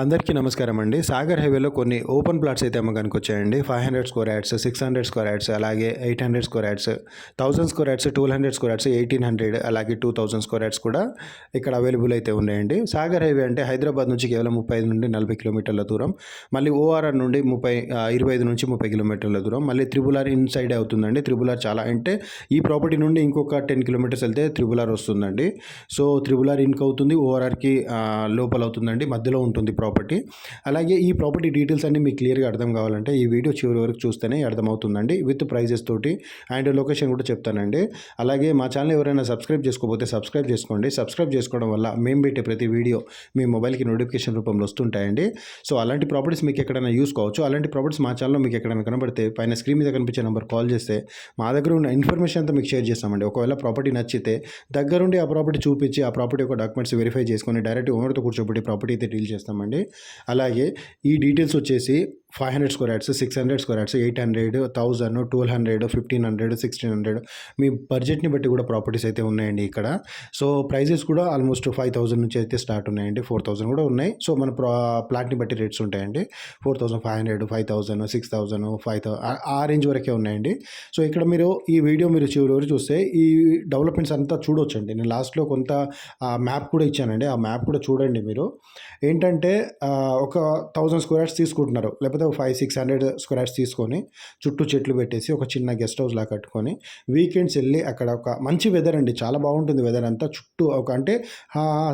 అందరికీ నమస్కారం అండి సాగర్ హైవేలో కొన్ని ఓపెన్ ప్లాట్స్ అయితే అమ్మకానికి వచ్చాయండి five hundred square yards six hundred square yards అలాగే eight hundred square yards thousand square yards two hundred square yards eighteen hundred అలాగే టూ థౌసండ్ స్క్వేర్ యాడ్స్ కూడా ఇక్కడ అవైలబుల్ అయితే ఉన్నాయండి. సాగర్ హైవే అంటే హైదరాబాద్ నుంచి కేవలం ముప్పై ఐదు నుండి నలభై కిలోమీటర్ల దూరం. మళ్ళీ ఓఆర్ఆర్ నుండి ముప్పై ఇరవై ఐదు నుంచి ముప్పై కిలోమీటర్ల దూరం. మళ్ళీ త్రిబుల్ ఆర్ ఇన్ సైడ్ అవుతుందండి. త్రిబుల్ ఆర్ చాలా అంటే ఈ ప్రాపర్టీ నుండి ఇంకొక టెన్ కిలోమీటర్స్ వెళ్తే త్రిబుల్ ఆర్ వస్తుందండి. సో త్రిబుల్ ఆర్ ఇన్క్ అవుతుంది ఓఆర్ఆర్కి లోపల అవుతుందండి. మధ్యలో ఉంటుంది ప్రాపర్టీ. అలాగే ఈ ప్రాపర్టీ డీటెయిల్స్ అన్ని మీకు క్లియర్గా అర్థం కావాలంటే ఈ వీడియో చివరి వరకు చూస్తేనే అర్థమవుతుందండి. విత్ ప్రైజెస్ తోటి అండ్ లొకేషన్ కూడా చెప్తానండి. అలాగే మా ఛానల్ ఎవరైనా సబ్స్క్రైబ్ చేసుకోకపోతే సబ్స్క్రైబ్ చేసుకోండి. సబ్స్క్రైబ్ చేసుకోవడం వల్ల మేము పెట్టే ప్రతి వీడియో మీ మొబైల్కి నోటిఫికేషన్ రూపంలో వస్తుంటాయండి. సో అలాంటి ప్రాపర్టీస్ మీకు ఎక్కడైనా యూస్ కావచ్చు. అలాంటి ప్రాపర్టీస్ మా ఛానల్లో మీకు ఎక్కడైనా కనబడితే పైన స్క్రీన్ మీద కనిపించే నెంబర్ కాల్ చేస్తే మా దగ్గర ఉన్న ఇన్ఫర్మేషన్ అంతా మీకు షేర్ చేస్తామండి. ఒకవేళ ప్రాపర్టీ నచ్చితే దగ్గరుండి ఆ ప్రాపర్టీ చూపించి ఆ ప్రాపర్టీ యొక్క డాక్యుమెంట్స్ వెరిఫై చేసుకొని డైరెక్ట్ ఓనర్తో కూర్చోబెట్టి ప్రాపర్టీ అయితే డీల్ చేస్తామండి. అలాగే ఈ డీటెయిల్స్ వచ్చేసి five hundred square yards six hundred square yards eight hundred thousand twelve hundred fifteen hundred sixteen hundred మీ బడ్జెట్ని బట్టి కూడా ప్రాపర్టీస్ అయితే ఉన్నాయండి ఇక్కడ. సో ప్రైజెస్ కూడా ఆల్మోస్ట్ ఫైవ్ థౌసండ్ నుంచి అయితే స్టార్ట్ ఉన్నాయండి. ఫోర్ థౌసండ్ కూడా ఉన్నాయి. సో మన ప్రా ప్లాట్ని బట్టి రేట్స్ ఉంటాయండి. Four thousand five hundred five thousand six thousand five thou ఆ రేంజ్ వరకే ఉన్నాయండి. సో ఇక్కడ మీరు ఈ వీడియో మీరు చివరి వరకు చూస్తే ఈ డెవలప్మెంట్స్ అంతా చూడొచ్చండి. నేను లాస్ట్లో కొంత మ్యాప్ కూడా ఇచ్చానండి. ఆ మ్యాప్ కూడా చూడండి మీరు. ఏంటంటే ఒక థౌజండ్ స్క్వేర్ యార్డ్స్ తీసుకుంటున్నారు. లేకపోతే ఒక five six hundred square yards తీసుకొని చుట్టూ చెట్లు పెట్టేసి ఒక చిన్న గెస్ట్ హౌస్ లా కట్టుకొని వీకెండ్స్ వెళ్ళి అక్కడ ఒక మంచి వెదర్ అండి. చాలా బాగుంటుంది వెదర్ అంతా. చుట్టూ ఒక అంటే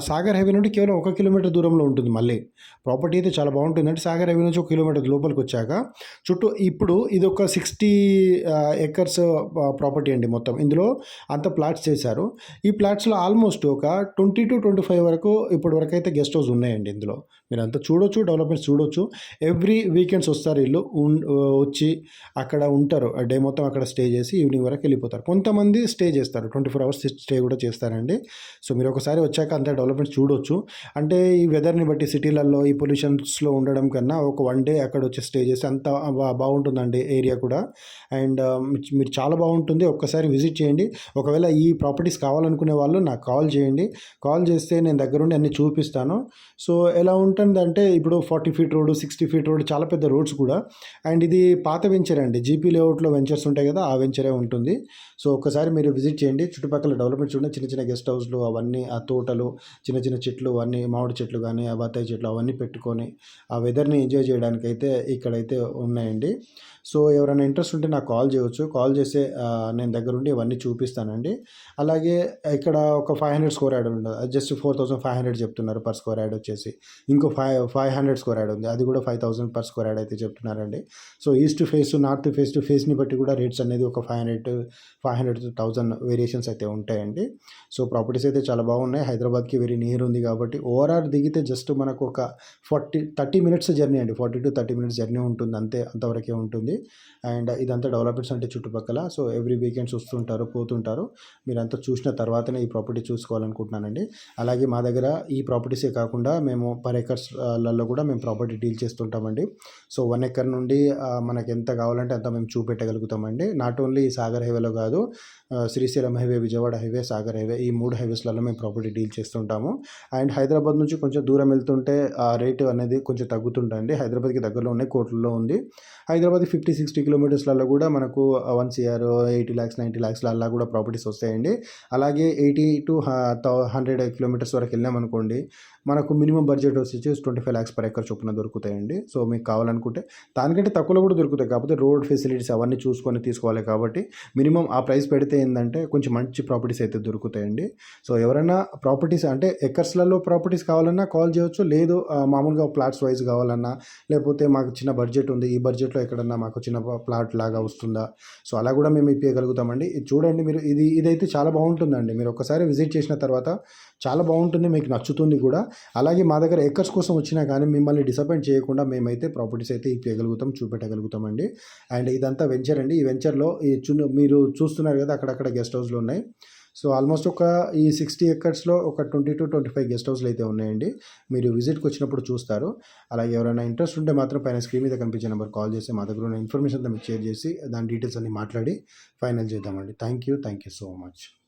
సాగర్ హైవే నుండి కేవలం ఒక కిలోమీటర్ దూరంలో ఉంటుంది మళ్ళీ. ప్రాపర్టీ అయితే చాలా బాగుంటుంది. అంటే సాగర్ హైవే నుంచి ఒక కిలోమీటర్ లోపలికి వచ్చాక చుట్టూ ఇప్పుడు ఇది ఒక సిక్స్టీ ఎకర్స్ ప్రాపర్టీ అండి మొత్తం. ఇందులో అంత ప్లాట్స్ చేశారు. ఈ ప్లాట్స్లో ఆల్మోస్ట్ ఒక ట్వంటీ టు ట్వంటీ ఫైవ్ వరకు ఇప్పటి వరకు అయితే గెస్ట్ హౌస్ ఉన్నాయండి ఇందులో. మీరు అంతా చూడొచ్చు డెవలప్మెంట్స్ చూడొచ్చు. ఎవ్రీ వీకెండ్స్ వస్తారు వీళ్ళు వచ్చి అక్కడ ఉంటారు. డే మొత్తం అక్కడ స్టే చేసి ఈవినింగ్ వరకు వెళ్ళిపోతారు. కొంతమంది స్టే చేస్తారు. ట్వంటీ ఫోర్ అవర్స్ స్టే కూడా చేస్తారండి. సో మీరు ఒకసారి వచ్చాక అంత డెవలప్మెంట్స్ చూడొచ్చు. అంటే ఈ వెదర్ని బట్టి సిటీలలో ఈ పొల్యూషన్స్లో ఉండడం కన్నా ఒక వన్ డే అక్కడ వచ్చి స్టే చేసి అంత బాగుంటుందండి ఏరియా కూడా. అండ్ మీరు చాలా బాగుంటుంది. ఒక్కసారి విజిట్ చేయండి. ఒకవేళ ఈ ప్రాపర్టీస్ కావాలనుకునే వాళ్ళు నాకు కాల్ చేయండి. కాల్ చేస్తే నేను దగ్గరుండి అన్ని చూపిస్తాను. సో ఎలా అంటే ఇప్పుడు forty feet road sixty feet road చాలా పెద్ద రోడ్స్ కూడా. అండ్ ఇది పాత వెంచర్ అండి. జీపీ లేఅవుట్లో వెంచర్స్ ఉంటాయి కదా ఆ వెంచరే ఉంటుంది. సో ఒకసారి మీరు విజిట్ చేయండి. చుట్టుపక్కల డెవలప్మెంట్స్ చూడండి చిన్న చిన్న గెస్ట్ హౌస్లు అవన్నీ ఆ తోటలు చిన్న చిన్న చెట్లు అవన్నీ మామిడి చెట్లు కానీ ఆ బత్తాయి చెట్లు అవన్నీ పెట్టుకొని ఆ వెదర్ని ఎంజాయ్ చేయడానికి అయితే ఇక్కడైతే ఉన్నాయండి. సో ఎవరైనా ఇంట్రెస్ట్ ఉంటే నాకు కాల్ చేయవచ్చు కాల్ చేస్తే నేను దగ్గరుండి ఇవన్నీ చూపిస్తానండి. అలాగే ఇక్కడ ఒక ఫైవ్ హండ్రెడ్ స్కోర్ యాడ్ ఉండదు just four thousand five hundred చెప్తున్నారు పర్ స్కోర్ యాడ్ వచ్చేసి. ఇంకో five five hundred square yard ఉంది. అది కూడా five thousand per square yard అయితే చెప్తున్నారండి. So east face north face to ఫేస్ని బట్టి కూడా రేట్స్ అనేది ఒక five hundred five hundred thousand variations అయితే ఉంటాయండి. సో ప్రాపర్టీస్ అయితే చాలా బాగున్నాయి. హైదరాబాద్కి వెరీ నియర్ ఉంది కాబట్టి ఓవరాల్ దిగితే జస్ట్ మనకు ఒక ఫార్టీ థర్టీ మినిట్స్ జర్నీ అండి. Forty to thirty minutes journey ఉంటుంది అంతే అంతవరకే ఉంటుంది. అండ్ ఇదంతా డెవలప్మెంట్స్ అంటే చుట్టుపక్కల. సో ఎవ్రీ వీకెండ్స్ వస్తుంటారు పోతుంటారు. మీరంతా చూసిన తర్వాతనే ఈ ప్రాపర్టీ చూసుకోవాలనుకుంటున్నానండి. అలాగే మా దగ్గర ఈ ప్రాపర్టీసే కాకుండా మేము పర్ ఎకర్స్లలో కూడా మేము ప్రాపర్టీ డీల్ చేస్తుంటామండి. సో వన్ ఎకర్ నుండి మనకు ఎంత కావాలంటే అంత మేము చూపెట్టగలుగుతామండి. నాట్ ఓన్లీ సాగర్ హైవేలో కాదు Srisailam highway Vijayawada highway Sagar highway ఈ మూడు హైవేస్లలో మేము ప్రాపర్టీ డీల్ చేస్తుంటాము. అండ్ హైదరాబాద్ నుంచి కొంచెం దూరం వెళ్తుంటే ఆ రేటు అనేది కొంచెం తగ్గుతుంటుంది హైదరాబాద్కి దగ్గరలో ఉన్నాయి కోట్లలో ఉంది. హైదరాబాద్ ఫిఫ్టీ సిక్స్టీ కిలోమీటర్స్లలో కూడా మనకు one CR eighty lakhs ninety ల్యాక్స్లో అలా కూడా ప్రాపర్టీస్ వస్తాయండి. అలాగే ఎయిటీ టు హండ్రెడ్ కిలోమీటర్స్ వరకు వెళ్ళామనుకోండి మనకు మినిమం బడ్జెట్ వచ్చేసి twenty five lakhs per acre చొప్పున దొరుకుతాయండి. సో మీకు కావాలనుకుంటే దానికంటే తక్కువలో కూడా దొరుకుతాయి. కాకపోతే రోడ్ ఫెసిలిటీస్ అవన్నీ చూసుకొని తీసుకోవాలి కాబట్టి మినిమం ఆ ప్రైస్ పెడితే ఏంటంటే కొంచెం మంచి ప్రాపర్టీస్ అయితే దొరుకుతాయండి. సో ఎవరైనా ప్రాపర్టీస్ అంటే ఎకర్స్లలో ప్రాపర్టీస్ కావాలన్నా కాల్ చేయొచ్చు. లేదు మామూలుగా ప్లాట్స్ వైజ్ కావాలన్నా లేకపోతే మాకు చిన్న బడ్జెట్ ఉంది. ఈ బడ్జెట్లో ఎక్కడన్నా మాకు చిన్న ప్లాట్ లాగా వస్తుందా? సో అలా కూడా మేము ఇప్పించగలుగుతామండి ఇది చూడండి మీరు ఇది ఇదైతే చాలా బాగుంటుందండి. మీరు ఒకసారి విజిట్ చేసిన తర్వాత చాలా బాగుంటుంది. మీకు నచ్చుతుంది కూడా. అలాగే మా దగ్గర ఎక్కర్స్ కోసం వచ్చినా కానీ మిమ్మల్ని డిసప్పాయింట్ చేయకుండా మేమైతే ప్రాపర్టీస్ అయితే ఇప్పగలుగుతాం చూపెట్టగలుగుతామండి. అండ్ ఇదంతా వెంచర్ అండి. ఈ వెంచర్లో ఈ చున్ను మీరు చూస్తున్నారు కదా అక్కడక్కడ గెస్ట్ హౌస్లు ఉన్నాయి. సో ఆల్మోస్ట్ ఒక ఈ సిక్స్టీ ఎకర్స్లో ఒక twenty to twenty five guest హౌస్లు అయితే ఉన్నాయండి. మీరు విజిట్కి వచ్చినప్పుడు చూస్తారు. అలాగే ఎవరైనా ఇంట్రెస్ట్ ఉంటే మాత్రం పైన స్క్రీన్ మీద కనిపించే నెంబర్ కాల్ చేసి మా దగ్గర ఉన్న ఇన్ఫర్మేషన్ అంతా మీకు షేర్ చేసి దాని డీటెయిల్స్ అన్ని మాట్లాడి ఫైనల్ చేద్దామండి. Thank you thank you so much.